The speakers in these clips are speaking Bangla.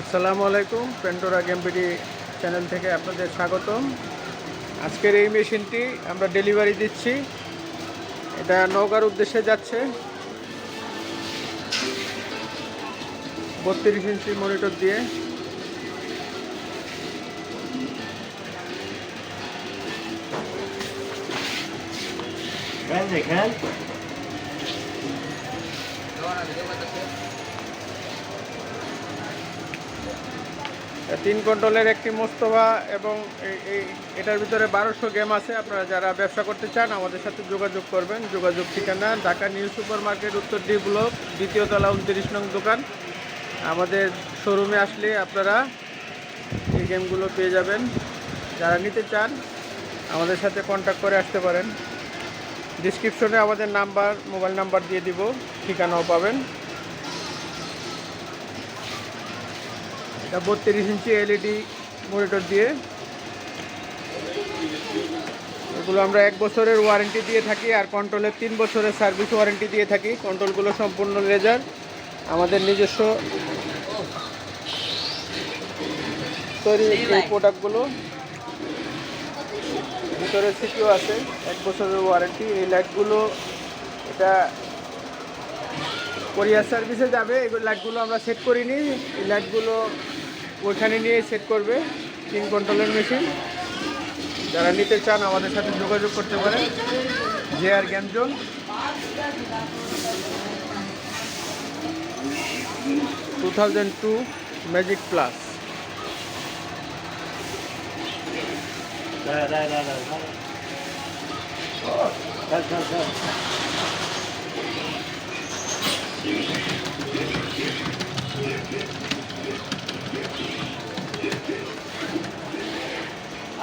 আসসালামু আলাইকুম পেন্টোরা গেমপিডি চ্যানেল থেকে আপনাদের স্বাগতম। আজকের এই মেশিনটি আমরা ডেলিভারি দিচ্ছি। এটা নৌকার উদ্দেশ্যে যাচ্ছে। বত্রিশ ইঞ্চি মনিটর দিয়ে। খেল। তিন কন্ট্রোলের একটি মোস্তফা এবং এই- এটার ভিতরে বারোশো গেম আছে। আপনারা যারা ব্যবসা করতে চান, আমাদের সাথে যোগাযোগ করবেন। যোগাযোগ ঠিকানা, ঢাকা নিউ সুপার মার্কেট উত্তর ডি ব্লক, দ্বিতীয় তলা উনত্রিশ নং দোকান। আমাদের শোরুমে আসলে আপনারা এই গেমগুলো পেয়ে যাবেন। যারা নিতে চান, আমাদের সাথে কন্ট্যাক্ট করে আসতে পারেন। ডিসক্রিপশনে আমাদের নাম্বার মোবাইল নাম্বার দিয়ে দিব। ঠিকানাও পাবেন। এটা বত্রিশ ইঞ্চি এলইডি মনিটর দিয়ে। এগুলো আমরা এক বছরের ওয়ারেন্টি দিয়ে থাকি আর কন্ট্রোলের তিন বছরের সার্ভিস ওয়ারেন্টি দিয়ে থাকি। কন্ট্রোলগুলো সম্পূর্ণ লেজার আমাদের নিজস্ব। তৈরি এই প্রোডাক্টগুলো ভিতরে সিটিও আছে এক বছরের ওয়ারেন্টি এই লাইটগুলো এটা কোরিয়ার সার্ভিসে যাবে এগুলো লাইটগুলো আমরা সেট করিনি। এই লাইটগুলো ওইখানে নিয়ে সেট করবে তিন কন্ট্রোলের মেশিন যারা নিতে চান আমাদের সাথে যোগাযোগ করতে পারেন। J R game zone two thousand two magic plus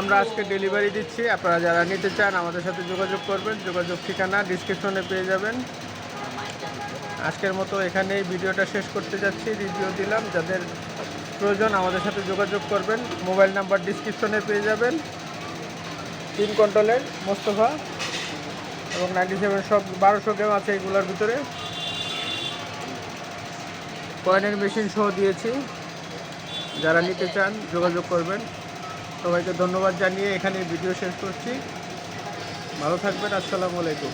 আমরা আজকে ডেলিভারি দিচ্ছি। আপনারা যারা নিতে চান, আমাদের সাথে যোগাযোগ করবেন। যোগাযোগ ঠিকানা ডিসক্রিপশনে পেয়ে যাবেন। আজকের মতো এখানেই ভিডিওটা শেষ করতে যাচ্ছি। রিভিউ দিলাম। যাদের প্রয়োজন আমাদের সাথে যোগাযোগ করবেন মোবাইল নাম্বার ডিসক্রিপশনে পেয়ে যাবেন। তিন কন্ট্রোলের মোস্তফা এবং নাইনটি সেভেন সব বারোশো গেম আছে এগুলোর ভিতরে। কয়েনের মেশিন সহ দিয়েছি। যারা নিতে চান, যোগাযোগ করবেন। সবাইকে ধন্যবাদ জানিয়ে এখানে ভিডিও শেষ করছি। ভালো থাকবেন আসসালামু আলাইকুম।